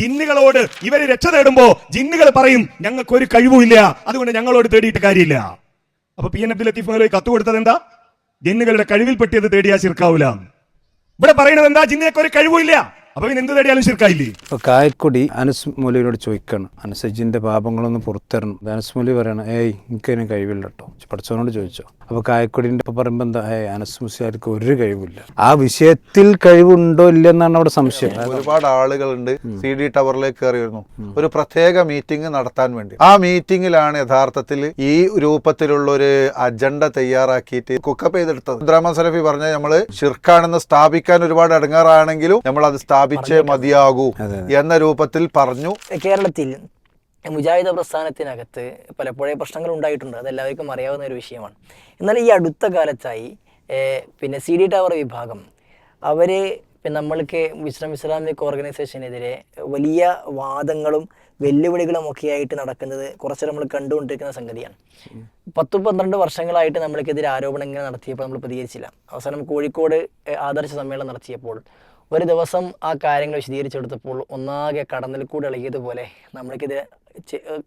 ജിന്നുകളോട് ഇവർ രക്ഷ തേടുമ്പോ ജിന്നുകൾ പറയും ഞങ്ങൾക്ക് ഒരു കഴിവുമില്ല. അതുകൊണ്ട് ഞങ്ങളോട് തേടിയിട്ട് കാര്യമില്ല. അപ്പൊ പി എൻ അബ്ദുൽ ലത്തീഫ് മൗലവി കത്ത് കൊടുത്തത് എന്താ? ജിന്നുകളുടെ കഴിവിൽ പെട്ടിയത് തേടിയാ ശിർക്കാവൂല. ഇവിടെ പറയുന്നത് എന്താ? ജിന്നിനൊക്കെ ഒരു കഴിവുമില്ല. അപ്പൊ പിന്നെ എന്ത് തേടിയാലും ശിർക്കായില്ലേ? ഇപ്പൊ കായക്കൊടി അനസ് മൗലവിനോട് ചോദിക്കണം. അനുസജിന്റെ പാപങ്ങളൊന്ന് പുറത്തരണം അനസ് മൗലവി പറയണം ഏയ് എനിക്കതിന് കഴിവില്ല കേട്ടോ പഠിച്ചവനോട് ചോദിച്ചോ. അപ്പോൾ കായക്കൊടിന്റെ ഇപ്പൊ പറയുമ്പോൾ എന്താ ഏയ് അനസ് മുസ്ലിയാർക്ക് ഒരു കഴിവില്ല. ആ വിഷയത്തിൽ കഴിവുണ്ടോ ഇല്ലെന്നാണ് അവിടെ സംശയം. ഒരുപാട് ആളുകളുണ്ട് സി ഡി ടവറിലേക്ക് കയറി വരുന്നു ഒരു പ്രത്യേക മീറ്റിംഗ് നടത്താൻ വേണ്ടി. ആ മീറ്റിംഗിലാണ് യഥാർത്ഥത്തിൽ ഈ രൂപത്തിലുള്ള ഒരു അജണ്ട തയ്യാറാക്കിയിട്ട് കുക്കപ്പ് ചെയ്തെടുത്തത്. ഇബ്രാഹിം സലഫി പറഞ്ഞ നമ്മൾ ഷിർക്കാണെന്ന് സ്ഥാപിക്കാൻ ഒരുപാട് അടങ്ങാറാണെങ്കിലും നമ്മൾ അത് സ്ഥാപിച്ചേ മതിയാകൂ എന്ന രൂപത്തിൽ പറഞ്ഞു. കേരളത്തിൽ മുജാഹിദ പ്രസ്ഥാനത്തിനകത്ത് പലപ്പോഴേ പ്രശ്നങ്ങൾ ഉണ്ടായിട്ടുണ്ട് അതെല്ലാവർക്കും അറിയാവുന്ന ഒരു വിഷയമാണ്. എന്നാൽ ഈ അടുത്ത കാലത്തായി പിന്നെ സി ഡി ടവർ വിഭാഗം അവർ നമ്മൾക്ക് വിശ്രം ഇസ്ലാമിക് ഓർഗനൈസേഷനെതിരെ വലിയ വാദങ്ങളും വെല്ലുവിളികളും ഒക്കെ ആയിട്ട് നടക്കുന്നത് കുറച്ച് നമ്മൾ കണ്ടുകൊണ്ടിരിക്കുന്ന സംഗതിയാണ്. പത്ത് പന്ത്രണ്ട് വർഷങ്ങളായിട്ട് നമ്മൾക്കെതിരെ ആരോപണങ്ങൾ നടത്തിയപ്പോൾ നമ്മൾ പ്രതികരിച്ചില്ല. അവസാനം കോഴിക്കോട് ആദർശ സമ്മേളനം നടത്തിയപ്പോൾ ഒരു ദിവസം ആ കാര്യങ്ങൾ വിശദീകരിച്ചെടുത്തപ്പോൾ ഒന്നാകെ കടന്നിൽ കൂടെ ഇളകിയതുപോലെ നമ്മൾക്കിത്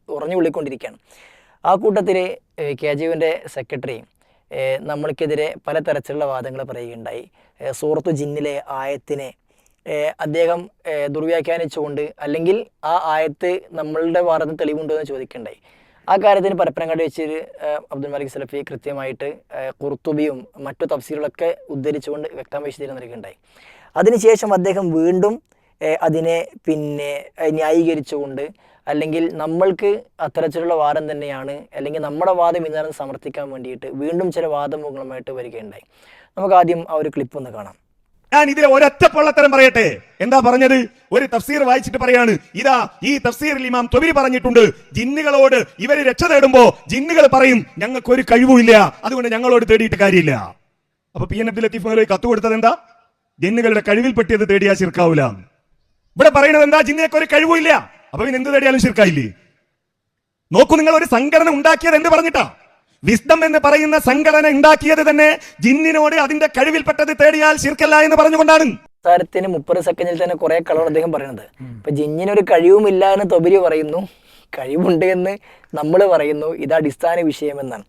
ഉറഞ്ഞു വിളിക്കൊണ്ടിരിക്കുകയാണ്. ആ കൂട്ടത്തിൽ കെ ജെ യുവിന്റെ സെക്രട്ടറി നമ്മൾക്കെതിരെ പല തരത്തിലുള്ള വാദങ്ങൾ പറയുകയുണ്ടായി സൂറത്തു ജിന്നിലെ ആയത്തിനെ അദ്ദേഹം ദുർവ്യാഖ്യാനിച്ചുകൊണ്ട് അല്ലെങ്കിൽ ആ ആയത്ത് നമ്മളുടെ വാദത്തിന് തെളിവുണ്ടോ എന്ന് ചോദിക്കണ്ടായി ആ കാര്യത്തിന് പരപ്പനം വെച്ച് അബ്ദുൽ മലിക് സലഫി കൃത്യമായിട്ട് കുർത്തുബിയും മറ്റു തഫ്സീലുകളൊക്കെ ഉദ്ധരിച്ചുകൊണ്ട് വ്യക്തമായി നൽകുകയുണ്ടായി അതിനുശേഷം അദ്ദേഹം വീണ്ടും അതിനെ പിന്നെ ന്യായീകരിച്ചുകൊണ്ട് അല്ലെങ്കിൽ നമ്മൾക്ക് അത്തരത്തിലുള്ള വാദം തന്നെയാണ് അല്ലെങ്കിൽ നമ്മുടെ വാദം ഇന്നാണെന്ന് സമർത്ഥിക്കാൻ വേണ്ടിയിട്ട് വീണ്ടും ചില വാദമുഖങ്ങളുമായിട്ട് വരികയുണ്ടായി. നമുക്ക് ആദ്യം ആ ഒരു ക്ലിപ്പ് ഒന്ന് കാണാം. ഞാൻ ഇതിലെ ഒരൊറ്റ പൊള്ളത്തരം പറയട്ടെ. എന്താ പറഞ്ഞത്? ഒരു തഫ്സീർ വായിച്ചിട്ട് പറയാണ്. ഇതാ ഈ തഫ്സീറിൽ ഇമാം തൊബിരി പറഞ്ഞിട്ടുണ്ട്. ജിന്നുകളോട് ഇവർ രക്ഷ തേടുമ്പോ ജിന്നുകൾ പറയും ഞങ്ങൾക്ക് ഒരു കഴിവുമില്ല. അതുകൊണ്ട് ഞങ്ങളോട് തേടിയിട്ട് കാര്യമില്ല. അപ്പൊ പി എൻ അബ്ദുൽ ലത്തീഫ് കത്ത് കൊടുത്തത് എന്താ? ജിന്നുകളുടെ കഴിവിൽ പറ്റിയത് തേടിയാ ചിർക്കാവൂല ഇവിടെ പറയുന്നത് എന്താ? ജിന്നിനൊക്കെ ഒരു കഴിവുമില്ല. അപ്പൊ പിന്നെ എന്ത് തേടിയാലും ശിർക്കായില്ലേ? നോക്കൂ നിങ്ങൾ ഒരു സംഘടന ഉണ്ടാക്കിയത് എന്ത് പറഞ്ഞിട്ടാ? വിസ്ഡം എന്ന് പറയുന്ന സംഘടന ഉണ്ടാക്കിയത് തന്നെ ജിന്നിനോട് അതിന്റെ കഴിവിൽപ്പെട്ടത് തേടിയാൽ ശിർക്കല്ല എന്ന് പറഞ്ഞുകൊണ്ടാണ്. സംസാരത്തിന് മുപ്പത് സെക്കൻഡിൽ തന്നെ കുറെ കളർ അദ്ദേഹം പറയുന്നത്. ഇപ്പൊ ജിന്നിനൊരു കഴിവുമില്ല എന്ന് തൊബിരി പറയുന്നു. കഴിവുണ്ട് എന്ന് നമ്മൾ പറയുന്നു. ഇത് അടിസ്ഥാന വിഷയം എന്നാണ്.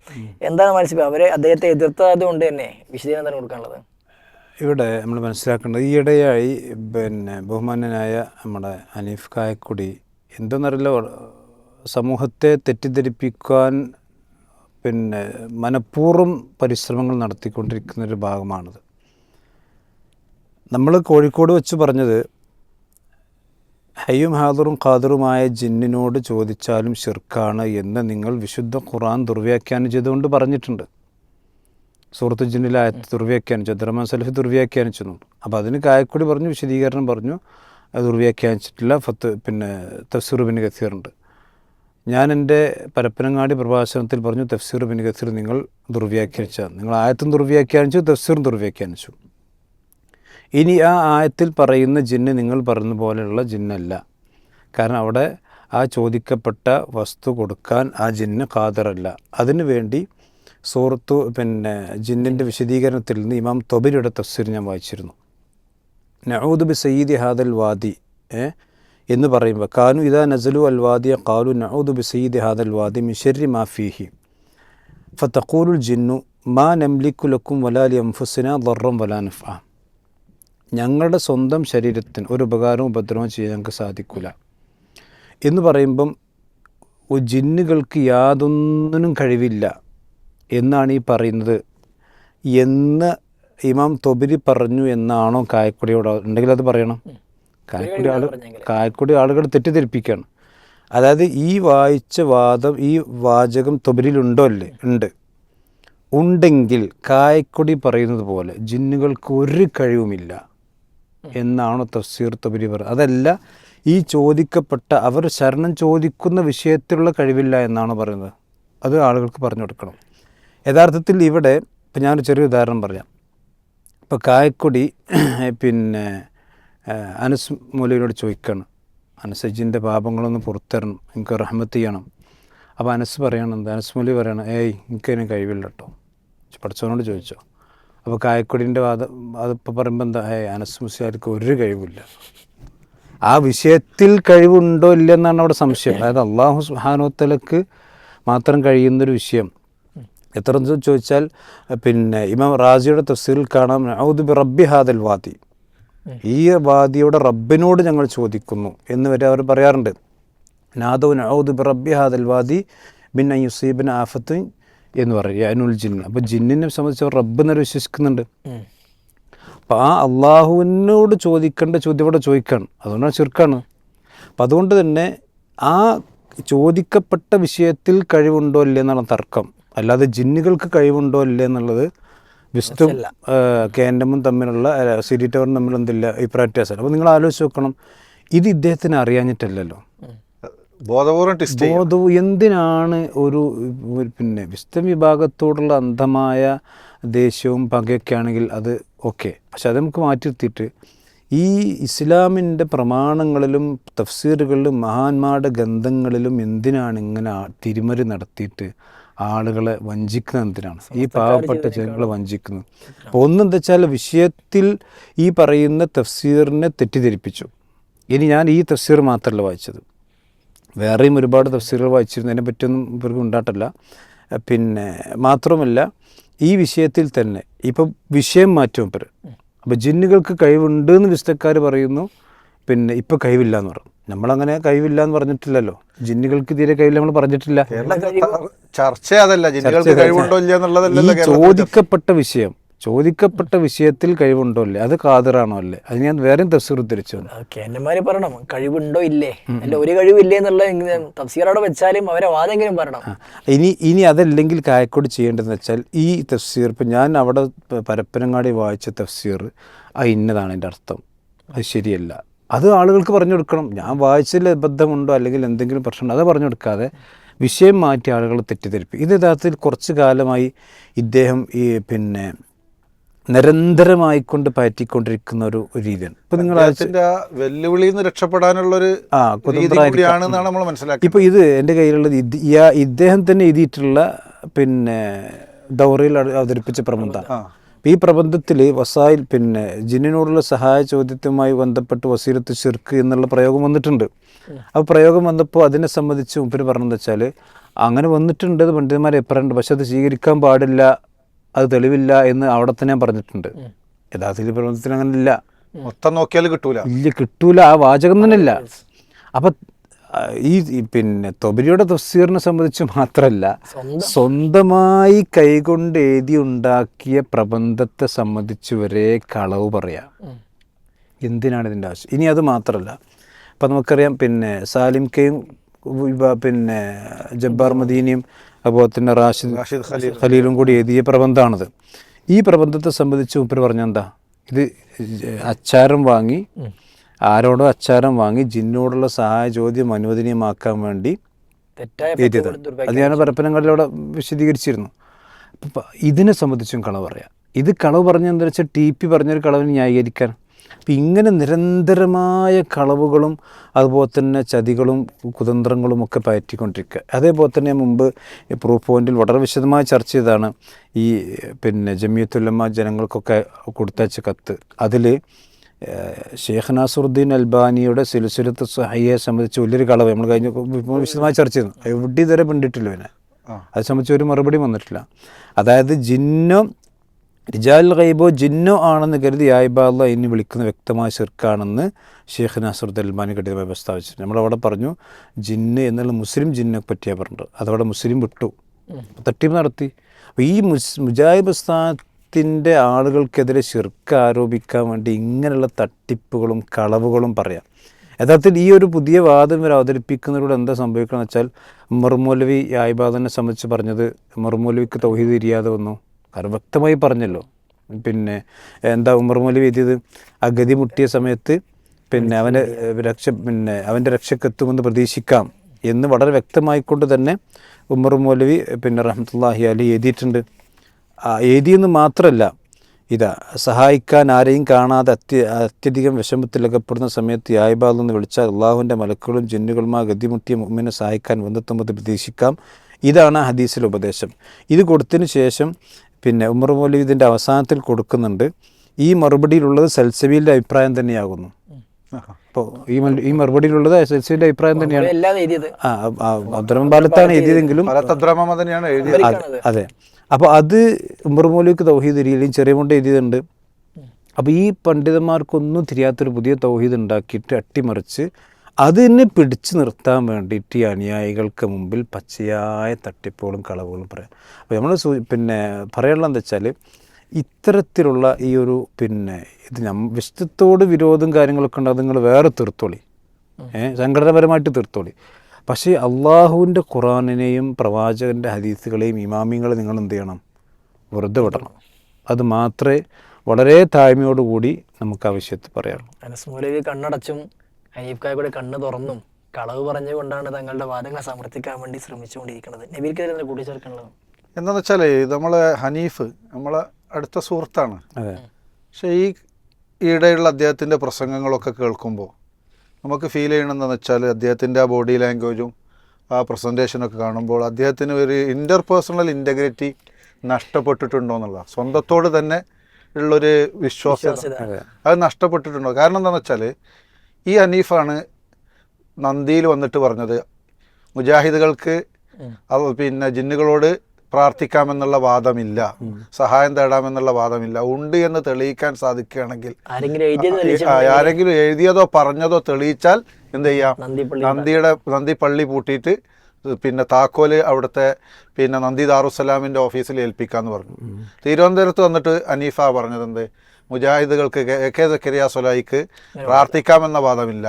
എന്താണ് മനസ്സിലാക്കുക അവരെ അദ്ദേഹത്തെ എതിർത്തത് കൊണ്ട് തന്നെ വിശദീകരണം തന്നെ കൊടുക്കാനുള്ളത്? ഇവിടെ നമ്മൾ മനസ്സിലാക്കേണ്ടത് ഈയിടെയായി പിന്നെ ബഹുമാന്യനായ നമ്മുടെ അനീഫ് കായക്കുടി എന്തെന്നറിയില്ല. സമൂഹത്തെ തെറ്റിദ്ധരിപ്പിക്കാൻ പിന്നെ മനഃപൂർവം പരിശ്രമങ്ങൾ നടത്തിക്കൊണ്ടിരിക്കുന്ന ഒരു ഭാഗമാണിത്. നമ്മൾ കോഴിക്കോട് വെച്ച് പറഞ്ഞത് ഹയ്യും ഹാദറും ഖാദറുമായ ജിന്നിനോട് ചോദിച്ചാലും ഷിർക്കാണ് എന്ന് നിങ്ങൾ വിശുദ്ധ ഖുറാൻ ദുർവ്യാഖ്യാനം ചെയ്തുകൊണ്ട് പറഞ്ഞിട്ടുണ്ട്. സൂറത്ത് ജിന്നിലായ ദുർവ്യാഖ്യാനിച്ചു അബ്ദുറഹ്മാൻ സലഫി ദുർവ്യാഖ്യാനിച്ചു. അപ്പോൾ അതിന് കായക്കൊടി പറഞ്ഞു വിശദീകരണം പറഞ്ഞു. ദുർവ്യാഖ്യാനിച്ചിട്ടില്ല ഫത്ത് പിന്നെ തഫ്സീർ ബിൻ കസീറുണ്ട് ഞാൻ എന്റെ പരപ്പനങ്ങാടി പ്രഭാഷണത്തിൽ പറഞ്ഞു തഫ്സീർ ബിൻ ഗസീർ നിങ്ങൾ ദുർവ്യാഖ്യാനിച്ച നിങ്ങൾ ആയത്തും ദുർവ്യാഖ്യാനിച്ചു തഫ്സീറും ദുർവ്യാഖ്യാനിച്ചു. ഇനി ആ ആയത്തിൽ പറയുന്ന ജിന്ന് നിങ്ങൾ പറയുന്ന പോലെയുള്ള ജിന്നല്ല. കാരണം അവിടെ ആ ചോദിക്കപ്പെട്ട വസ്തു കൊടുക്കാൻ ആ ജിന്ന് ഖാദറല്ല. അതിനു വേണ്ടി സൂറത്തു പിന്നെ ജിന്നിന്റെ വിശദീകരണത്തിൽ നിന്ന് ഇമാം തൊബിലിയുടെ തഫ്സീർ ഞാൻ വായിച്ചിരുന്നു. നഊദ് ബി സയ്യിദി ഹാദൽ വാദി എന്ന് പറയുമ്പോൾ കാനു ഇതാ നസലു അൽ വാദിയ കാലു നഊദുബി സയ്യിദി ഹാദൽ വാദി മിഷരി മാ ഫീഹി. ഫത്തഖൂലുൽ ജിന്നു മാ നംലിക്കുലക്കും വലാലി അംഫുസിന ദർറം വലാ നഫ്അ ഞങ്ങളുടെ സ്വന്തം ശരീരത്തിന് ഒരു ഉപകാരവും ഉപദ്രവവും ചെയ്യാൻ ഞങ്ങൾക്ക് സാധിക്കില്ല എന്ന് പറയുമ്പം ജിന്നുകൾക്ക് യാതൊന്നിനും കഴിവില്ല എന്നാണ് ഈ പറയുന്നത്. എന്ന് ഇമാം തൊബിരി പറഞ്ഞു എന്നാണോ കായക്കുടിയോട് ഉണ്ടെങ്കിൽ അത് പറയണം. കായക്കുടി ആൾ കായക്കുടി ആളുകൾ തെറ്റിദ്ധരിപ്പിക്കുകയാണ്. അതായത് ഈ വായിച്ച വാദം ഈ വാചകം തൊബിരിലുണ്ടോ അല്ലേ ഉണ്ട്. ഉണ്ടെങ്കിൽ കായക്കൊടി പറയുന്നത് പോലെ ജിന്നുകൾക്ക് ഒരു കഴിവുമില്ല എന്നാണോ തഫ്സീർ തൊബിരി പറയുന്നത് അതല്ല ഈ ചോദിക്കപ്പെട്ട അവർ ശരണം ചോദിക്കുന്ന വിഷയത്തിലുള്ള കഴിവില്ല എന്നാണ് പറയുന്നത്? അത് ആളുകൾക്ക് പറഞ്ഞു കൊടുക്കണം. യഥാർത്ഥത്തിൽ ഇവിടെ ഇപ്പം ഞാനൊരു ചെറിയ ഉദാഹരണം പറയാം. ഇപ്പോൾ കായക്കൊടി പിന്നെ അനസ് മൗലവിനോട് ചോദിക്കണം. അനസജിന്റെ പാപങ്ങളൊന്ന് പുറത്തരണം എനിക്ക് റഹ്മത്ത് ചെയ്യണം. അപ്പോൾ അനസ് പറയണം എന്താ? അനസ് മൂലി പറയണം ഏയ് എനിക്കതിന് കഴിവില്ല കേട്ടോ പഠിച്ചവനോട് ചോദിച്ചോ. അപ്പോൾ കായക്കൊടിന്റെ വാദം അതിപ്പോൾ പറയുമ്പോൾ എന്താ? ഏയ് അനസ് മുസ്ലിയാർക്ക് ഒരു കഴിവില്ല. ആ വിഷയത്തിൽ കഴിവുണ്ടോ ഇല്ലെന്നാണ് അവിടെ സംശയം. അതായത് അള്ളാഹു സുഹാനോത്തലക്ക് മാത്രം കഴിയുന്നൊരു വിഷയം. എത്ര ചോദിച്ചാൽ പിന്നെ ഇമാം റാസിയുടെ തഫ്സീറിൽ കാണാം ഔദുബി റബ്ബി ഹാദൽ വാദി. ഈ വാദിയുടെ റബ്ബിനോട് ഞങ്ങൾ ചോദിക്കുന്നു എന്ന് വരെ അവർ പറയാറുണ്ട്. നാദവും ഔദുബി റബ്ബി ഹാദൽ വാദി ബിൻ യുസീബിൻ ആഫത്ത് എന്ന് പറയും അനുൽ ജിന്ന് അപ്പോൾ ജിന്നിനെ സംബന്ധിച്ച് റബ്ബ് എന്നവർ വിശ്വസിക്കുന്നുണ്ട്. ഉം. അപ്പം ആ അള്ളാഹുവിനോട് ചോദിക്കേണ്ട ചോദ്യം ഇവിടെ ചോദിക്കാണ്. അതുകൊണ്ടാണ് ചെറുക്കാണ് അപ്പം അതുകൊണ്ട് തന്നെ ആ ചോദിക്കപ്പെട്ട വിഷയത്തിൽ കഴിവുണ്ടോ ഇല്ലേ എന്നാണ് തർക്കം. അല്ലാതെ ജിന്നുകൾക്ക് കഴിവുണ്ടോ ഇല്ലേ എന്നുള്ളത് വിസ്തും കേൻഡമും തമ്മിലുള്ള സിരി ടവറും തമ്മിൽ എന്തില്ല അഭിപ്രായ അപ്പോൾ നിങ്ങൾ ആലോചിച്ച് നോക്കണം. ഇത് ഇദ്ദേഹത്തിന് അറിയാഞ്ഞിട്ടല്ലല്ലോ. ബോധപൂർവം ബോധ ബോധവും എന്തിനാണ് ഒരു പിന്നെ വിസ്തം വിഭാഗത്തോടുള്ള അന്ധമായ ദേഷ്യവും പകയൊക്കെ ആണെങ്കിൽ അത് ഓക്കെ. പക്ഷെ അത് നമുക്ക് മാറ്റി നിർത്തിയിട്ട് ഈ ഇസ്ലാമിന്റെ പ്രമാണങ്ങളിലും തഫ്സീറുകളിലും മഹാന്മാരുടെ ഗന്ധങ്ങളിലും എന്തിനാണ് ഇങ്ങനെ തിരിമറി നടത്തിയിട്ട് ആളുകളെ വഞ്ചിക്കുന്ന എന്തിനാണ്? ഈ പാവപ്പെട്ട ജനങ്ങളെ വഞ്ചിക്കുന്നത് അപ്പോൾ ഒന്നെന്താ വെച്ചാൽ വിഷയത്തിൽ ഈ പറയുന്ന തഫ്സീറിനെ തെറ്റിദ്ധരിപ്പിച്ചു. ഇനി ഞാൻ ഈ തഫ്സീർ മാത്രമല്ല വായിച്ചത്. വേറെയും ഒരുപാട് തഫ്സീറുകൾ വായിച്ചിരുന്നു. അതിനെ പറ്റിയൊന്നും ഇവർക്ക് ഉണ്ടായിട്ടില്ല. പിന്നെ മാത്രമല്ല ഈ വിഷയത്തിൽ തന്നെ ഇപ്പം വിഷയം മാറ്റും ഇപ്പം അപ്പോൾ ജിന്നുകൾക്ക് കഴിവുണ്ട് എന്ന് വിശുദ്ധക്കാർ പറയുന്നു. പിന്നെ ഇപ്പം കഴിവില്ല എന്ന് പറഞ്ഞു. നമ്മളങ്ങനെ കഴിവില്ല എന്ന് പറഞ്ഞിട്ടില്ലല്ലോ. ജിന്നുകൾക്ക് തീരെ കഴിവില്ല നമ്മൾ പറഞ്ഞിട്ടില്ല. കേരളത്തിൽ ചർച്ച അതല്ല ജിന്നുകൾക്ക് കഴിവുണ്ടോ ഇല്ല എന്നുള്ളതല്ല ചോദിക്കപ്പെട്ട വിഷയം ചോദിക്കപ്പെട്ട വിഷയത്തിൽ കഴിവുണ്ടോ അല്ലേ അത് കാതറാണോ അല്ലേ? അത് ഞാൻ വേറെയും തഫ്സീർ ഉദ്ധരിച്ചു കേന്ദ്രന്മാര് പറയണം. കഴിവുണ്ടോ ഇല്ലേ? അല്ല ഒരു കഴിവില്ലേ എന്നുള്ള തഫ്സീറോടെ വെച്ചാലും അവരെ വാദെങ്കിലും പറയണം. ഇനി ഇനി അതല്ലെങ്കിൽ കായക്കോട് ചെയ്യേണ്ടതെന്ന് വെച്ചാൽ ഈ തഫ്സീർ ഇപ്പം ഞാൻ അവിടെ പരപ്പനങ്ങാടി വായിച്ച തഫ്സീർ ആ ഇന്നതാണ് എന്റെ അർത്ഥം. അത് ശരിയല്ല. അത് ആളുകൾക്ക് പറഞ്ഞു കൊടുക്കണം. ഞാൻ വായിച്ചതിൽ അബദ്ധമുണ്ടോ അല്ലെങ്കിൽ എന്തെങ്കിലും പ്രശ്നമുണ്ടോ അത് പറഞ്ഞു കൊടുക്കാതെ വിഷയം മാറ്റി ആളുകളെ തെറ്റിദ്ധരിപ്പിക്കും. ഇത് യഥാർത്ഥത്തിൽ കുറച്ച് കാലമായി ഇദ്ദേഹം ഈ പിന്നെ നിരന്തരമായിക്കൊണ്ട് പയറ്റിക്കൊണ്ടിരിക്കുന്ന ഒരു ഒരു രീതിയാണ്. ഇപ്പൊ നിങ്ങൾ വെല്ലുവിളി വെല്ലുവിളിയിൽ നിന്ന് രക്ഷപ്പെടാനുള്ളൊരു ആ നമ്മൾ മനസ്സിലാക്കിയത് ഇപ്പോൾ ഇത് എന്റെ കയ്യിലുള്ളത് ഇദ്ദേഹം തന്നെ എഴുതിയിട്ടുള്ള പിന്നെ ദൗറയിൽ അവ- അവതരിപ്പിച്ച പ്രബന്ധമാണ് ഈ പ്രബന്ധത്തിൽ വസായിൽ പിന്നെ ജിന്നിനോടുള്ള സഹായ ചോദ്യത്തുമായി ബന്ധപ്പെട്ട് വസീരത്ത് ചെറുക്ക് എന്നുള്ള പ്രയോഗം വന്നിട്ടുണ്ട്. ആ പ്രയോഗം വന്നപ്പോൾ അതിനെ സംബന്ധിച്ച് മുമ്പിൽ പറഞ്ഞതെന്ന് വെച്ചാൽ അങ്ങനെ വന്നിട്ടുണ്ട് അത് പണ്ഡിതന്മാരെ എപ്പറുണ്ട് പക്ഷെ അത് സ്വീകരിക്കാൻ പാടില്ല അത് തെളിവില്ല എന്ന് അവിടെ തന്നെ പറഞ്ഞിട്ടുണ്ട്. യഥാർത്ഥത്തിൽ പ്രബന്ധത്തിൽ അങ്ങനെ ഇല്ല മൊത്തം നോക്കിയാൽ കിട്ടൂല. ഇല്ല കിട്ടൂല. ആ വാചകം തന്നെ ഇല്ല അപ്പം ഈ പിന്നെ തൊബരിയുടെ തഫ്സീറിനെ സംബന്ധിച്ച് മാത്രമല്ല സ്വന്തമായി കൈകൊണ്ട് എഴുതി ഉണ്ടാക്കിയ പ്രബന്ധത്തെ സംബന്ധിച്ച് വരെ കളവ് പറയാം. എന്തിനാണ് ഇതിന്റെ ആവശ്യം? ഇനി അത് മാത്രമല്ല അപ്പം നമുക്കറിയാം പിന്നെ സാലിം കെയും പിന്നെ ജബ്ബാർ മദീനിയും അതുപോലെ തന്നെ റാഷിദ് ഖലീലും കൂടി എഴുതിയ പ്രബന്ധമാണിത്. ഈ പ്രബന്ധത്തെ സംബന്ധിച്ച് മുപ്പര് പറഞ്ഞെന്താ ഇത് അച്ചാരം വാങ്ങി ആരോടോ അച്ചാരം വാങ്ങി ജിന്നോടുള്ള സഹായ ചോദ്യം അനുവദനീയമാക്കാൻ വേണ്ടി എഴുതിയത്. അത് ഞാൻ പരപ്പനങ്ങളിലൂടെ വിശദീകരിച്ചിരുന്നു. അപ്പം ഇതിനെ സംബന്ധിച്ചും കളവ് പറയാം. ഇത് കളവ് പറഞ്ഞെന്താ വെച്ചാൽ ടി പി പറഞ്ഞൊരു കളവിന് ന്യായീകരിക്കാൻ. അപ്പം ഇങ്ങനെ നിരന്തരമായ കളവുകളും അതുപോലെ തന്നെ ചതികളും കുതന്ത്രങ്ങളും ഒക്കെ പയറ്റിക്കൊണ്ടിരിക്കുക. അതേപോലെ തന്നെ മുമ്പ് പ്രൂഫ് പോയിന്റിൽ വളരെ വിശദമായി ചർച്ച ചെയ്തതാണ് ഈ പിന്നെ ജമിയത്തുല്ലമ്മ ജനങ്ങൾക്കൊക്കെ കൊടുത്തയച്ച കത്ത്. അതിൽ ഷെയ്ഖ് നാസുറുദ്ദീൻ അൽബാനിയുടെ സിലുസിലത്ത് സഹയെ സംബന്ധിച്ച് വലിയൊരു കളവ്. നമ്മൾ കഴിഞ്ഞ വിശദമായി ചർച്ച ചെയ്തു. എവിടെ ഇതുവരെ പിണ്ടിട്ടില്ല പിന്നെ അത് സംബന്ധിച്ച് ഒരു മറുപടി വന്നിട്ടില്ല. അതായത് ജിന്നോ റിജാൽ ഖൈബോ ജിന്നോ ആണെന്ന് കരുതി ആയിബാല്ല ഇനി വിളിക്കുന്ന വ്യക്തമായ ചെറുക്കാണെന്ന് ഷെയ്ഖ് നാസറുദ്ദീൻ അൽബാനി കഠിനമായി പ്രസ്താവിച്ചു നമ്മളവിടെ പറഞ്ഞു ജിന്ന് എന്നുള്ള മുസ്ലിം ജിന്നെ പറ്റിയാണ് പറഞ്ഞത്. അതവിടെ മുസ്ലിം വിട്ടു. തട്ടിപ്പ് നടത്തി. അപ്പോൾ ഈ മുസ് മുജാഹിദ് പ്രസ്ഥാനത്തിന്റെ ആളുകൾക്കെതിരെ ശിർക്ക് ആരോപിക്കാൻ വേണ്ടി ഇങ്ങനെയുള്ള തട്ടിപ്പുകളും കളവുകളും പറയാം. യഥാർത്ഥത്തിൽ ഈ ഒരു പുതിയ വാദം ഇവർ അവതരിപ്പിക്കുന്നതിലൂടെ എന്താ സംഭവിക്കണമെന്ന് വെച്ചാൽ മർമൗലവി ആയിബാദനെ സംബന്ധിച്ച് പറഞ്ഞത് മർമൗലവിക്ക് തൗഹീദ് ഇരിയാതെ വന്നു. കാരണം വ്യക്തമായി പറഞ്ഞല്ലോ. പിന്നെ എന്താ ഉമർ മൗലവി എഴുതിയത്? ആ ഗതി മുട്ടിയ സമയത്ത് പിന്നെ അവന്റെ രക്ഷ പിന്നെ അവന്റെ രക്ഷക്കെത്തുമെന്ന് പ്രതീക്ഷിക്കാം എന്ന് വളരെ വ്യക്തമായിക്കൊണ്ട് തന്നെ ഉമർ മൗലവി പിന്നെ റഹ്മത്തുള്ളാഹി അലി എഴുതിയിട്ടുണ്ട്. എഴുതിയെന്ന് മാത്രമല്ല ഇതാ സഹായിക്കാൻ ആരെയും കാണാതെ അത്യ അത്യധികം വിഷമത്തിലകപ്പെടുന്ന സമയത്ത് യായ്ബാലെന്ന് വിളിച്ചാൽ അള്ളാഹുവിന്റെ മലക്കുകളും ജിന്നുകളുമായി ഗതിമുട്ടിയ മുമ്മിനെ സഹായിക്കാൻ വന്നെത്തുമ്പോൾ പ്രതീക്ഷിക്കാം. ഇതാണ് ഹദീസിലെ ഉപദേശം. ഇത് കൊടുത്തതിന് ശേഷം പിന്നെ ഉമർ മൗലി ഇതിന്റെ അവസാനത്തിൽ കൊടുക്കുന്നുണ്ട്. ഈ മറുപടിയിലുള്ളത് സൽസബീലിന്റെ അഭിപ്രായം തന്നെയാകുന്നു. അപ്പോൾ ഈ ഈ മറുപടിയിലുള്ളത് എസ് എൽ സിയുടെ അഭിപ്രായം തന്നെയാണ് ആ അബ്ദുറഹ്മാൻ ബാലത്താണ് എഴുതിയതെങ്കിലും അതെ. അപ്പോൾ അത് ഉമർ മൗലിക്ക് തൗഹീദ് രീതിയിലും ചെറിയ എഴുതിയതുണ്ട്. അപ്പോൾ ഈ പണ്ഡിതന്മാർക്കൊന്നും തിരിയാത്തൊരു പുതിയ തൗഹീദ് ഉണ്ടാക്കിയിട്ട് അട്ടിമറിച്ച് അതിനെ പിടിച്ചു നിർത്താൻ വേണ്ടിയിട്ട് ഈ അനുയായികൾക്ക് മുമ്പിൽ പച്ചയായ തട്ടിപ്പുകളും കളവുകളും പറയാം. അപ്പോൾ നമ്മൾ പിന്നെ പറയാനുള്ളത് എന്താ വെച്ചാൽ ഇത്തരത്തിലുള്ള ഈ ഒരു പിന്നെ ഇത് നം വിശുദ്ധത്തോട് വിരോധം കാര്യങ്ങളൊക്കെ ഉണ്ട് അത് നിങ്ങൾ വേറെ തീർത്തോളി. ഏഹ് സംഘടനാപരമായിട്ട് തീർത്തോളി. പക്ഷേ അള്ളാഹുവിന്റെ ഖുറാനിനെയും പ്രവാചകന്റെ ഹദീസുകളെയും ഇമാമിങ്ങളെ നിങ്ങൾ എന്ത് ചെയ്യണം? വെറുതെ വിടണം. അത് മാത്രമേ വളരെ താഴ്മയോടുകൂടി നമുക്ക് ആവശ്യത്തിൽ പറയാനുള്ളൂ. കണ്ണടച്ചും ഹനീഫ് കായ കൂടെ കണ്ണ് തുറന്നും കളവ് പറഞ്ഞുകൊണ്ടാണ് തങ്ങളുടെ വാദങ്ങളെ സമർത്ഥിക്കാൻ വേണ്ടി ശ്രമിച്ചുകൊണ്ടിരിക്കുന്നത്. കൂടി കൂട്ടിച്ചേർക്കാനുള്ളത് എന്താണെന്ന് വെച്ചാൽ നമ്മളെ ഹനീഫ് നമ്മളെ അടുത്ത സുഹൃത്താണ്. അതെ. പക്ഷേ ഈ ഈയിടെയുള്ള അദ്ദേഹത്തിന്റെ പ്രസംഗങ്ങളൊക്കെ കേൾക്കുമ്പോൾ നമുക്ക് ഫീൽ ചെയ്യണമെന്ന് വെച്ചാൽ അദ്ദേഹത്തിന്റെ ആ ബോഡി ലാംഗ്വേജും ആ പ്രസന്റേഷനൊക്കെ കാണുമ്പോൾ അദ്ദേഹത്തിന് ഒരു ഇന്റർപേഴ്സണൽ ഇന്റഗ്രിറ്റി നഷ്ടപ്പെട്ടിട്ടുണ്ടോ എന്നുള്ള സ്വന്തത്തോട് തന്നെ ഉള്ളൊരു വിശ്വാസ്യത. വിശ്വാസ്യത. അത് നഷ്ടപ്പെട്ടിട്ടുണ്ടോ? കാരണം എന്താണെന്ന് വെച്ചാൽ ഈ അനീഫാണ് നന്ദിയിൽ വന്നിട്ട് പറഞ്ഞത്. മുജാഹിദുകൾക്ക് പിന്നെ ജിന്നുകളോട് പ്രാർത്ഥിക്കാമെന്നുള്ള വാദമില്ല. സഹായം തേടാമെന്നുള്ള വാദമില്ല. ഉണ്ട് എന്ന് തെളിയിക്കാൻ സാധിക്കുകയാണെങ്കിൽ ആരെങ്കിലും എഴുതിയത് പറഞ്ഞതോ തെളിയിച്ചാൽ എന്ത് ചെയ്യാം? നന്ദിപ്പള്ളി നന്ദിയുടെ നന്ദി പള്ളി പൂട്ടിയിട്ട് പിന്നെ താക്കോൽ അവിടുത്തെ പിന്നെ നന്ദി ദാറുസലാമിന്റെ ഓഫീസിൽ ഏൽപ്പിക്കാന്ന് പറഞ്ഞു. തിരുവനന്തപുരത്ത് വന്നിട്ട് അനീഫ പറഞ്ഞത് എന്ത് മുജാഹിദുകൾക്ക് കെ കെ സക്കരിയ സൊലായിക്ക് പ്രാർത്ഥിക്കാമെന്ന വാദമില്ല.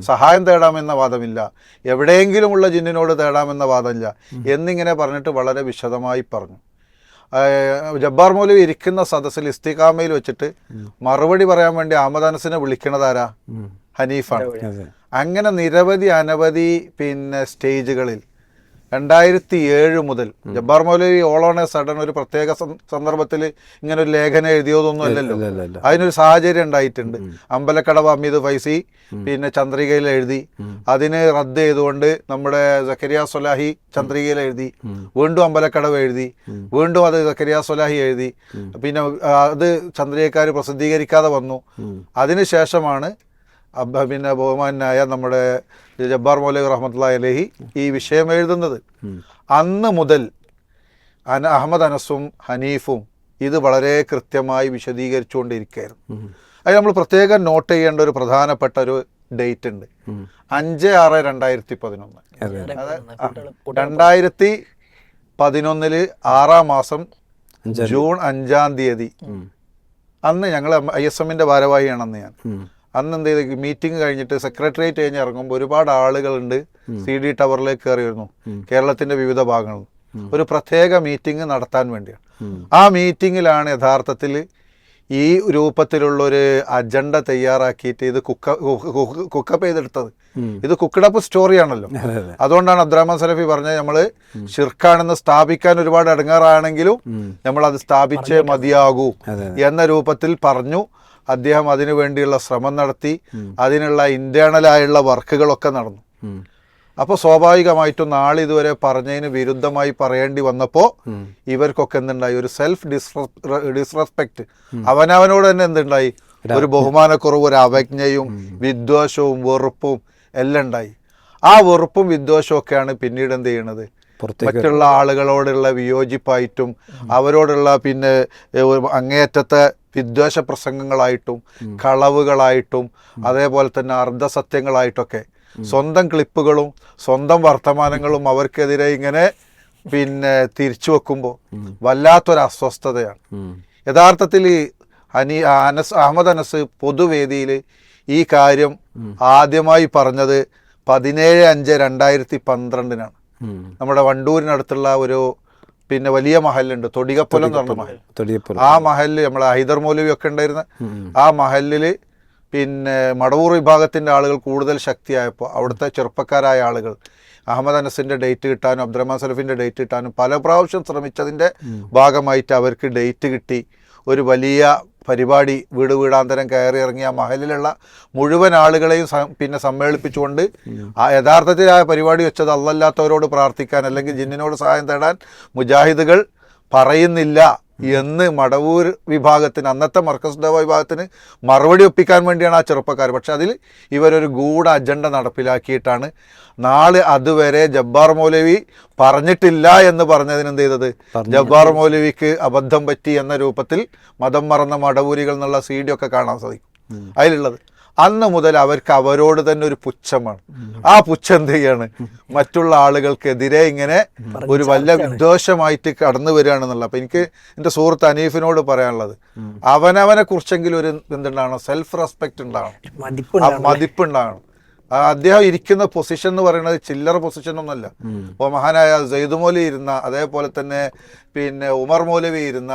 സഹായം തേടാമെന്ന വാദമില്ല. എവിടെയെങ്കിലുമുള്ള ജിന്നിനോട് തേടാമെന്ന വാദമില്ല. എന്നിങ്ങനെ പറഞ്ഞിട്ട് വളരെ വിശദമായി പറഞ്ഞു. ജബ്ബാർ മൗലവി ഇരിക്കുന്ന സദസ്സിൽ ഇസ്തികാമയിൽ വെച്ചിട്ട് മറുപടി പറയാൻ വേണ്ടി അഹമ്മദ് അനസിനെ വിളിക്കണതാരാ ഹനീഫാണ്. അങ്ങനെ നിരവധി അനവധി പിന്നെ സ്റ്റേജുകളിൽ രണ്ടായിരത്തി ഏഴ് മുതൽ ജബ്ബാർ മൗലവി എ സഡൻ ഒരു പ്രത്യേക സന്ദർഭത്തിൽ ഇങ്ങനെ ഒരു ലേഖനം എഴുതിയതൊന്നും അല്ലല്ലോ. അതിനൊരു സാഹചര്യം ഉണ്ടായിട്ടുണ്ട്. അമ്പലക്കടവ് അമീദ് ഫൈസി പിന്നെ ചന്ദ്രികയിൽ എഴുതി. അതിന് റദ്ദ് ചെയ്തുകൊണ്ട് നമ്മുടെ സക്കരിയ സൊലാഹി ചന്ദ്രികയിൽ എഴുതി. വീണ്ടും അമ്പലക്കടവ് എഴുതി. വീണ്ടും അത് സക്കരിയ സൊലാഹി എഴുതി. പിന്നെ അത് ചന്ദ്രികക്കാർ പ്രസിദ്ധീകരിക്കാതെ വന്നു. അതിനുശേഷമാണ് പിന്നെ ബഹുമാനായ നമ്മുടെ ജബ്ബാർ മൗലവി റഹ്മത്തുള്ള അലഹി ഈ വിഷയം എഴുതുന്നത്. അന്ന് മുതൽ അന അഹമ്മദ് അനസും ഹനീഫും ഇത് വളരെ കൃത്യമായി വിശദീകരിച്ചുകൊണ്ടിരിക്കുകയായിരുന്നു. അത് നമ്മൾ പ്രത്യേകം നോട്ട് ചെയ്യേണ്ട ഒരു പ്രധാനപ്പെട്ട ഒരു ഡേറ്റ് ഉണ്ട്. അഞ്ച് ആറ് രണ്ടായിരത്തി പതിനൊന്ന് രണ്ടായിരത്തി പതിനൊന്നിൽ ആറാം മാസം ജൂൺ അഞ്ചാം തീയതി അന്ന് ഞങ്ങൾ ഐ എസ് എമ്മിന്റെ ഭാരവാഹിയാണെന്ന് ഞാൻ. അന്ന് എന്ത് ചെയ്ത്? മീറ്റിംഗ് കഴിഞ്ഞിട്ട് സെക്രട്ടേറിയറ്റ് കഴിഞ്ഞ് ഇറങ്ങുമ്പോൾ ഒരുപാട് ആളുകളുണ്ട് സി ഡി ടവറിലേക്ക് കയറി വരുന്നു. കേരളത്തിന്റെ വിവിധ ഭാഗങ്ങളിൽ. ഒരു പ്രത്യേക മീറ്റിംഗ് നടത്താൻ വേണ്ടിയാണ്. ആ മീറ്റിങ്ങിലാണ് യഥാർത്ഥത്തിൽ ഈ രൂപത്തിലുള്ള ഒരു അജണ്ട തയ്യാറാക്കിയിട്ട് ഇത് കുക്ക കുക്കപ്പ് ചെയ്തെടുത്തത്. ഇത് കുക്കിടപ്പ് സ്റ്റോറിയാണല്ലോ അതെ അതെ അതുകൊണ്ടാണ് അബ്ദുറഹ്മാൻ സലഫി പറഞ്ഞത് നമ്മൾ ഷിർക്കാണെന്ന് സ്ഥാപിക്കാൻ ഒരുപാട് അടങ്ങാറാണെങ്കിലും നമ്മൾ അത് സ്ഥാപിച്ചേ മതിയാകൂ എന്ന രൂപത്തിൽ പറഞ്ഞു. അദ്ദേഹം അതിനു വേണ്ടിയുള്ള ശ്രമം നടത്തി അതിനുള്ള ഇന്റേണലായുള്ള വർക്കുകളൊക്കെ നടന്നു. അപ്പോൾ സ്വാഭാവികമായിട്ടും നാളെ ഇതുവരെ പറഞ്ഞതിന് വിരുദ്ധമായി പറയേണ്ടി വന്നപ്പോൾ ഇവർക്കൊക്കെ എന്തുണ്ടായി? ഒരു സെൽഫ് ഡിസ്റെസ്പെക്ട് അവനവനോട് തന്നെ എന്തുണ്ടായി? ഒരു ബഹുമാനക്കുറവ് ഒരു അവജ്ഞയും വിദ്വേഷവും വെറുപ്പും എല്ലാം ഉണ്ടായി. ആ വെറുപ്പും വിദ്വേഷവും ഒക്കെയാണ് പിന്നീട് എന്ത് ചെയ്യണത്? മറ്റുള്ള ആളുകളോടുള്ള വിയോജിപ്പായിട്ടും അവരോടുള്ള പിന്നെ അങ്ങേയറ്റത്തെ വിദ്വേഷ പ്രസംഗങ്ങളായിട്ടും കളവുകളായിട്ടും അതേപോലെ തന്നെ അർദ്ധസത്യങ്ങളായിട്ടൊക്കെ സ്വന്തം ക്ലിപ്പുകളും സ്വന്തം വർത്തമാനങ്ങളും അവർക്കെതിരെ ഇങ്ങനെ പിന്നെ തിരിച്ചു വെക്കുമ്പോൾ വല്ലാത്തൊരു അസ്വസ്ഥതയാണ്. യഥാർത്ഥത്തിൽ ഈ അനി അനസ് അഹമ്മദ് അനസ് പൊതുവേദിയിൽ ഈ കാര്യം ആദ്യമായി പറഞ്ഞത് പതിനേഴ് അഞ്ച് രണ്ടായിരത്തി പന്ത്രണ്ടിനാണ്. നമ്മുടെ വണ്ടൂരിനടുത്തുള്ള ഒരു പിന്നെ വലിയ മഹലുണ്ട് തൊടികപ്പുലം എന്ന് പറഞ്ഞ മഹൽ ആ മഹലിൽ നമ്മളെ ഹൈദർ മൗലവി ഒക്കെ ഉണ്ടായിരുന്ന ആ മഹലിൽ പിന്നെ മടവൂർ വിഭാഗത്തിന്റെ ആളുകൾ കൂടുതൽ ശക്തിയായപ്പോൾ അവിടുത്തെ ചെറുപ്പക്കാരായ ആളുകൾ അഹമ്മദ് അനസിന്റെ ഡേറ്റ് കിട്ടാനും അബ്ദുറഹ്മാൻ സലഫിന്റെ ഡേറ്റ് കിട്ടാനും പല പ്രാവശ്യം ശ്രമിച്ചതിന്റെ ഭാഗമായിട്ട് അവർക്ക് ഡേറ്റ് കിട്ടി. ഒരു വലിയ പരിപാടി വീട് വീടാന്തരം കയറി ഇറങ്ങിയ മഹലിലുള്ള മുഴുവൻ ആളുകളെയും പിന്നെ സമ്മേളിപ്പിച്ചുകൊണ്ട് ആ യഥാർത്ഥത്തിൽ ആ പരിപാടി വെച്ചത് അല്ലല്ലാത്തവരോട് പ്രാർത്ഥിക്കാൻ അല്ലെങ്കിൽ ജിന്നിനോട് സഹായം തേടാൻ മുജാഹിദുകൾ പറയുന്നില്ല. എന്ന് മടവൂർ വിഭാഗത്തിന് അന്നത്തെ മർക്കസ് ഡവ വിഭാഗത്തിന് മറുപടി ഒപ്പിക്കാൻ വേണ്ടിയാണ് ആ ചെറുപ്പക്കാർ. പക്ഷെ അതിൽ ഇവരൊരു ഗൂഢ അജണ്ട നടപ്പിലാക്കിയിട്ടാണ്. നാളെ അതുവരെ ജബ്ബാർ മൗലവി പറഞ്ഞിട്ടില്ല എന്ന് പറഞ്ഞതിന് എന്ത് ചെയ്തത്? ജബ്ബാർ മൗലവിക്ക് അബദ്ധം പറ്റി എന്ന രൂപത്തിൽ മതം മറന്ന മടവൂരികൾ എന്നുള്ള സി ഡി ഒക്കെ കാണാൻ സാധിക്കും. അതിലുള്ളത്. അന്ന് മുതൽ അവർക്ക് അവരോട് തന്നെ ഒരു പുച്ഛമാണ്. ആ പുച്ഛം എന്ത് ചെയ്യാണ്? മറ്റുള്ള ആളുകൾക്കെതിരെ ഇങ്ങനെ ഒരു വല്ല വിദ്വേഷമായിട്ട് കടന്നു വരികയാണെന്നുള്ള അപ്പൊ എനിക്ക് എന്റെ സുഹൃത്ത് അനീഫിനോട് പറയാനുള്ളത്. അവനവനെ കുറിച്ചെങ്കിലും ഒരു എന്തുണ്ടാകണം സെൽഫ് റെസ്പെക്ട് ഉണ്ടാകണം മതിപ്പ് ഉണ്ടാകണം മതിപ്പുണ്ടാകണം അദ്ദേഹം ഇരിക്കുന്ന പൊസിഷൻ എന്ന് പറയുന്നത് ചില്ലറ പൊസിഷൻ ഒന്നല്ല. ഇപ്പോൾ മഹാനായ സെയ്ദുമോലി ഇരുന്ന അതേപോലെ തന്നെ പിന്നെ ഉമർ മൗലവി ഇരുന്ന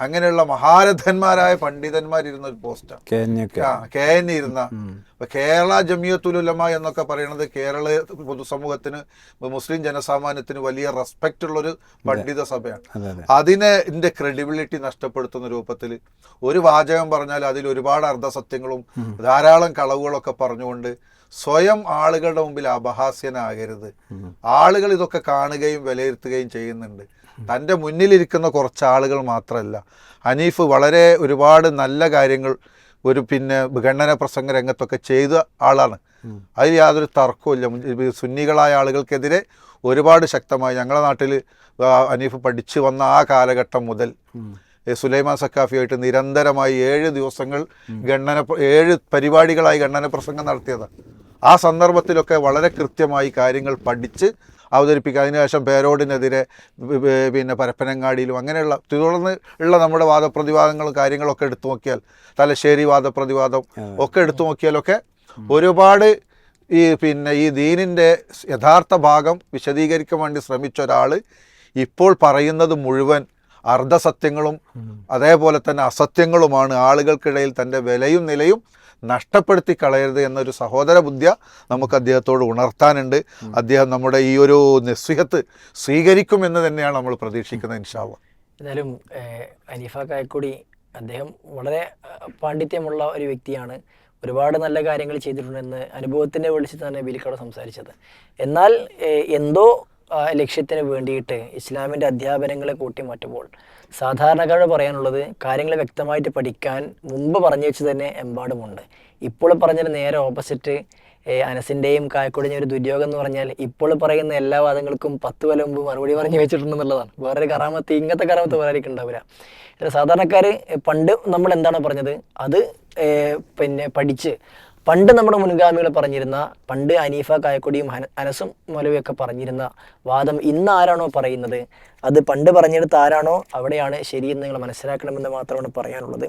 അങ്ങനെയുള്ള മഹാരഥന്മാരായ പണ്ഡിതന്മാരിരുന്ന ഒരു പോസ്റ്റാണ് കെ എൻ ഇരുന്ന. കേരള ജമിയത്തുലുലമ എന്നൊക്കെ പറയുന്നത് കേരള പൊതുസമൂഹത്തിന് മുസ്ലിം ജനസാമാന്യത്തിന് വലിയ റെസ്പെക്റ്റ് ഉള്ള ഒരു പണ്ഡിത സഭയാണ്. അതെ അതെ. അതിനെ ഇതിന്റെ ക്രെഡിബിലിറ്റി നഷ്ടപ്പെടുത്തുന്ന രൂപത്തിൽ ഒരു വാചകം പറഞ്ഞാൽ അതിൽ ഒരുപാട് അർദ്ധസത്യങ്ങളും ധാരാളം കളവുകളൊക്കെ പറഞ്ഞുകൊണ്ട് സ്വയം ആളുകളുടെ മുമ്പിൽ അപഹാസ്യനാകരുത്. ആളുകൾ ഇതൊക്കെ കാണുകയും വിലയിരുത്തുകയും ചെയ്യുന്നുണ്ട്. തന്റെ മുന്നിലിരിക്കുന്ന കുറച്ച് ആളുകൾ മാത്രമല്ല. ഹനീഫ് വളരെ ഒരുപാട് നല്ല കാര്യങ്ങൾ ഒരു പിന്നെ ഖണ്ഡന പ്രസംഗ രംഗത്തൊക്കെ ചെയ്ത ആളാണ്. അതിൽ യാതൊരു തർക്കവുമില്ല സുന്നികളായ ആളുകൾക്കെതിരെ ഒരുപാട് ശക്തമായി ഞങ്ങളുടെ നാട്ടിൽ ഹനീഫ് പഠിച്ചു വന്ന ആ കാലഘട്ടം മുതൽ സുലൈമാൻ സക്കാഫിയായിട്ട് നിരന്തരമായി ഏഴ് ദിവസങ്ങൾ ഗണ്ണന ഏഴ് പരിപാടികളായി ഗണ്ണന പ്രസംഗം നടത്തിയതാണ്. ആ സന്ദർഭത്തിലൊക്കെ വളരെ കൃത്യമായി കാര്യങ്ങൾ പഠിച്ച് അവതരിപ്പിക്കുക. അതിനുശേഷം പേരോടിനെതിരെ പിന്നെ പരപ്പനങ്ങാടിയിലും അങ്ങനെയുള്ള തുടർന്ന് ഉള്ള നമ്മുടെ വാദപ്രതിവാദങ്ങളും കാര്യങ്ങളൊക്കെ എടുത്തു നോക്കിയാൽ തലശ്ശേരി വാദപ്രതിവാദം ഒക്കെ എടുത്തു നോക്കിയാലൊക്കെ ഒരുപാട് ഈ പിന്നെ ഈ ദീനിന്റെ യഥാർത്ഥ ഭാഗം വിശദീകരിക്കാൻ വേണ്ടി ശ്രമിച്ച ഒരാൾ ഇപ്പോൾ പറയുന്നത് മുഴുവൻ അർദ്ധസത്യങ്ങളും അതേപോലെ തന്നെ അസത്യങ്ങളുമാണ്. ആളുകൾക്കിടയിൽ തന്റെ വിലയും നിലയും നഷ്ടപ്പെടുത്തി കളയരുത് എന്നൊരു സഹോദര ബുദ്ധ്യ നമുക്ക് അദ്ദേഹത്തോട് ഉണർത്താനുണ്ട്. അദ്ദേഹം നമ്മുടെ ഈ ഒരു നിസ്സിഹത്ത് സ്വീകരിക്കും എന്ന് തന്നെയാണ് നമ്മൾ പ്രതീക്ഷിക്കുന്നത് ഇൻഷാവ ഏഹ്, അനീഫ കായക്കൊടി അദ്ദേഹം വളരെ പാണ്ഡിത്യമുള്ള ഒരു വ്യക്തിയാണ്. ഒരുപാട് നല്ല കാര്യങ്ങൾ ചെയ്തിട്ടുണ്ടെന്ന് അനുഭവത്തിന്റെ വിളിച്ചിട്ടാണ് ബിലിക്കോട് സംസാരിച്ചത്. എന്നാൽ എന്തോ ലക്ഷ്യത്തിന് വേണ്ടിയിട്ട് ഇസ്ലാമിന്റെ അധ്യാപനങ്ങളെ കൂട്ടിമാറ്റുമ്പോൾ സാധാരണക്കാരോട് പറയാനുള്ളത് കാര്യങ്ങൾ വ്യക്തമായിട്ട് പഠിക്കാൻ മുമ്പ് പറഞ്ഞു വെച്ച് തന്നെ എമ്പാടുമുണ്ട്. ഇപ്പോൾ പറഞ്ഞൊരു നേരെ ഓപ്പോസിറ്റ് അനസിന്റെയും കായക്കൊടിഞ്ഞ ഒരു ദുര്യോഗം എന്ന് പറഞ്ഞാൽ ഇപ്പോൾ പറയുന്ന എല്ലാ വാദങ്ങൾക്കും പത്ത് കൊല്ലം മുമ്പ് മറുപടി പറഞ്ഞു വെച്ചിട്ടുണ്ടെന്നുള്ളതാണ് വേറൊരു കറാമത്ത് ഇങ്ങനത്തെ കറാമത്ത് വേറായിരിക്കും ഉണ്ടാവില്ല സാധാരണക്കാർ പണ്ട് നമ്മൾ എന്താണോ പറഞ്ഞത്? അത് പിന്നെ പഠിച്ച് പണ്ട് നമ്മുടെ മുൻഗാമികൾ പറഞ്ഞിരുന്ന പണ്ട് അനീഫ കായക്കൊടിയും അനസും മൊലവിയൊക്കെ പറഞ്ഞിരുന്ന വാദം ഇന്ന് ആരാണോ പറയുന്നത്? അത് പണ്ട് പറഞ്ഞെടുത്ത് ആരാണോ? അവിടെയാണ് ശരിയെന്ന് നിങ്ങൾ മനസ്സിലാക്കണമെന്ന് മാത്രമാണ് പറയാനുള്ളത്.